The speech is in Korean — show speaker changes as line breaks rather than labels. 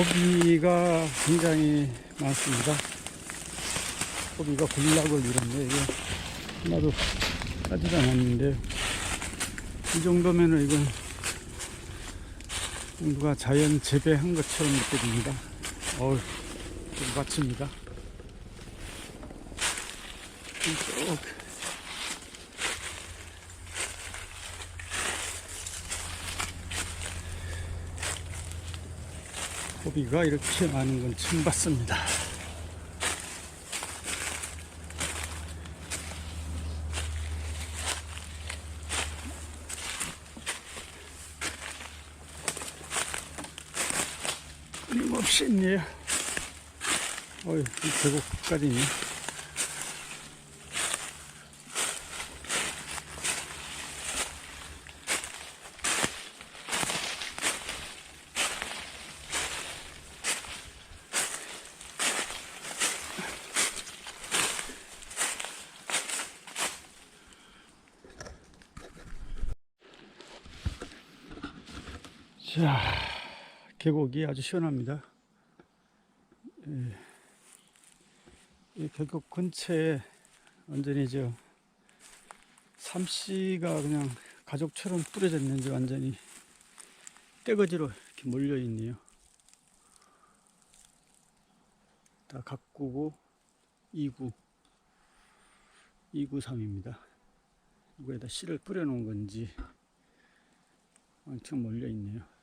고비가 굉장히 많습니다. 고비가 군락을 이뤘네. 이게 하나도 까지도 않았는데, 이 정도면은 이건 누가 자연 재배한 것처럼 느껴집니다. 어우, 좀 마칩니다. 쭉. 고비가 이렇게 많은 건 처음 봤습니다. 끊임없이 있네요. 어이, 이 계곡까지 있네. 자, 계곡이 아주 시원합니다. 예. 이 계곡 근처에 완전히 저 삼씨가 그냥 가족처럼 뿌려져 있는지 완전히 떼거지로 이렇게 몰려 있네요. 다 각구고 2구 2구 3입니다. 이거에다 씨를 뿌려 놓은 건지 엄청 몰려 있네요.